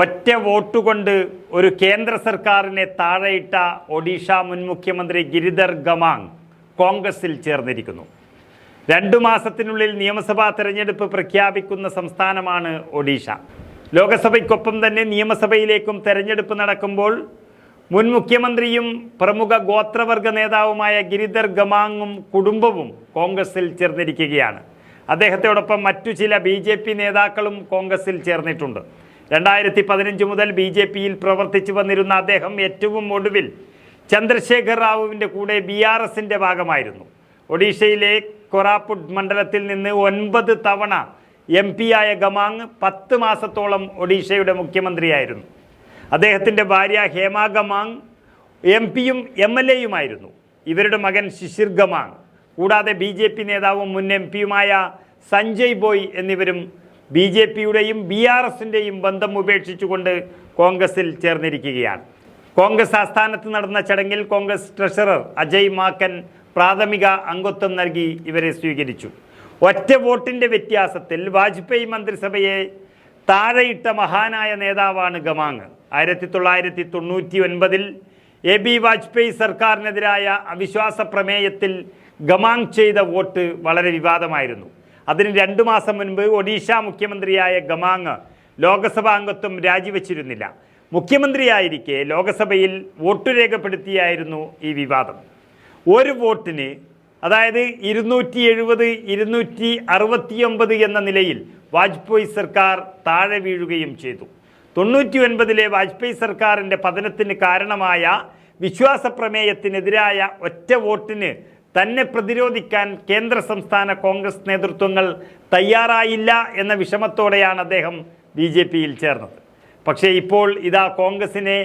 ഒറ്റ വോട്ടുകൊണ്ട് ഒരു കേന്ദ്ര സർക്കാരിനെ താഴെയിട്ട ഒഡീഷ മുൻ മുഖ്യമന്ത്രി ഗിരിധർ ഗമാങ് കോൺഗ്രസിൽ ചേർന്നിരിക്കുന്നു. രണ്ടു മാസത്തിനുള്ളിൽ നിയമസഭാ തെരഞ്ഞെടുപ്പ് പ്രഖ്യാപിക്കുന്ന സംസ്ഥാനമാണ് ഒഡീഷ. ലോകസഭയ്ക്കൊപ്പം തന്നെ നിയമസഭയിലേക്കും തെരഞ്ഞെടുപ്പ് നടക്കുമ്പോൾ മുൻ മുഖ്യമന്ത്രിയും പ്രമുഖ ഗോത്രവർഗ നേതാവുമായ ഗിരിധർ ഗമാങ്ങും കുടുംബവും കോൺഗ്രസിൽ ചേർന്നിരിക്കുകയാണ്. അദ്ദേഹത്തോടൊപ്പം മറ്റു ചില ബി നേതാക്കളും കോൺഗ്രസിൽ ചേർന്നിട്ടുണ്ട്. രണ്ടായിരത്തി പതിനഞ്ച് മുതൽ ബി ജെ പിയിൽ പ്രവർത്തിച്ചു വന്നിരുന്ന അദ്ദേഹം ഏറ്റവും ഒടുവിൽ ചന്ദ്രശേഖർ റാവുവിന്റെ കൂടെ ബി ആർ എസിന്റെ ഭാഗമായിരുന്നു. ഒഡീഷയിലെ കൊറാപ്പുഡ് മണ്ഡലത്തിൽ നിന്ന് ഒൻപത് തവണ എം ആയ ഗമാങ് പത്ത് മാസത്തോളം ഒഡീഷയുടെ മുഖ്യമന്ത്രിയായിരുന്നു. അദ്ദേഹത്തിന്റെ ഭാര്യ ഹേമ ഗമാങ് എം പിയും എം എൽ എയുമായിരുന്നു. ഇവരുടെ മകൻ ശിശിർ ഗമാങ്. കൂടാതെ ബി ജെ പി നേതാവും മുൻ എം പിയുമായ സഞ്ജയ് ബോയ് എന്നിവരും ബി ജെ പിയുടെയും ബി ആർ എസിന്റെയും ബന്ധം ഉപേക്ഷിച്ചുകൊണ്ട് കോൺഗ്രസിൽ ചേർന്നിരിക്കുകയാണ്. കോൺഗ്രസ് ആസ്ഥാനത്ത് നടന്ന ചടങ്ങിൽ കോൺഗ്രസ് ട്രഷറർ അജയ് മാക്കൻ പ്രാഥമിക അംഗത്വം നൽകി ഇവരെ സ്വീകരിച്ചു. ഒറ്റ വോട്ടിന്റെ വ്യത്യാസത്തിൽ വാജ്പേയി മന്ത്രിസഭയെ താഴെയിട്ട മഹാനായ നേതാവാണ് ഗമാങ്. ആയിരത്തി തൊള്ളായിരത്തി തൊണ്ണൂറ്റി ഒൻപതിൽ എ ബി വാജ്പേയി സർക്കാരിനെതിരായ അവിശ്വാസ പ്രമേയത്തിൽ ഗമാങ് ചെയ്ത വോട്ട് വളരെ വിവാദമായിരുന്നു. അതിന് രണ്ടു മാസം മുൻപ് ഒഡീഷ മുഖ്യമന്ത്രിയായ ഗമാങ് ലോകസഭാ അംഗത്വം രാജിവെച്ചിരുന്നില്ല. മുഖ്യമന്ത്രിയായിരിക്കെ ലോകസഭയിൽ വോട്ട് രേഖപ്പെടുത്തിയായിരുന്നു ഈ വിവാദം. ഒരു വോട്ടിന് അതായത് ഇരുന്നൂറ്റി എഴുപത് ഇരുന്നൂറ്റി അറുപത്തിയൊമ്പത് എന്ന നിലയിൽ വാജ്പേയി സർക്കാർ താഴെ വീഴുകയും ചെയ്തു. തൊണ്ണൂറ്റി ഒൻപതിലെ വാജ്പേയി സർക്കാരിന്റെ പതനത്തിന് കാരണമായ വിശ്വാസ പ്രമേയത്തിനെതിരായ ഒറ്റ വോട്ടിന് തന്നെ പ്രതിരോധിക്കാൻ കേന്ദ്ര സംസ്ഥാന കോൺഗ്രസ് നേതൃത്വങ്ങൾ തയ്യാറായില്ല എന്ന വിഷമത്തോടെയാണ് അദ്ദേഹം ബി ജെ പിയിൽ ചേർന്നത്. പക്ഷേ ഇപ്പോൾ ഇതാ കോൺഗ്രസിനെ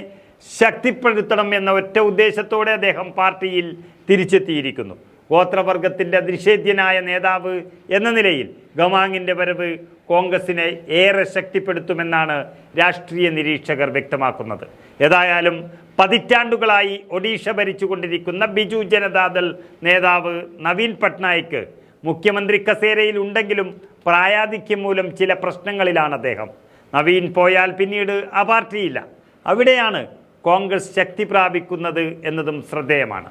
ശക്തിപ്പെടുത്തണം എന്ന ഒറ്റ ഉദ്ദേശത്തോടെ അദ്ദേഹം പാർട്ടിയിൽ തിരിച്ചെത്തിയിരിക്കുന്നു. ഗോത്രവർഗത്തിന്റെ നിഷേധ്യനായ നേതാവ് എന്ന നിലയിൽ ഗമാങ്ങിന്റെ വരവ് കോൺഗ്രസിനെ ഏറെ ശക്തിപ്പെടുത്തുമെന്നാണ് രാഷ്ട്രീയ നിരീക്ഷകർ വ്യക്തമാക്കുന്നത്. ഏതായാലും പതിറ്റാണ്ടുകളായി ഒഡീഷ ഭരിച്ചുകൊണ്ടിരിക്കുന്ന ബിജു ജനതാദൾ നേതാവ് നവീൻ പട്നായിക്ക് മുഖ്യമന്ത്രി കസേരയിൽ ഉണ്ടെങ്കിലും പ്രായാധിക്യം മൂലം ചില പ്രശ്നങ്ങളിലാണ് അദ്ദേഹം. നവീൻ പോയാൽ പിന്നീട് ആ പാർട്ടിയില്ല. അവിടെയാണ് കോൺഗ്രസ് ശക്തി പ്രാപിക്കുന്നത് എന്നതും ശ്രദ്ധേയമാണ്.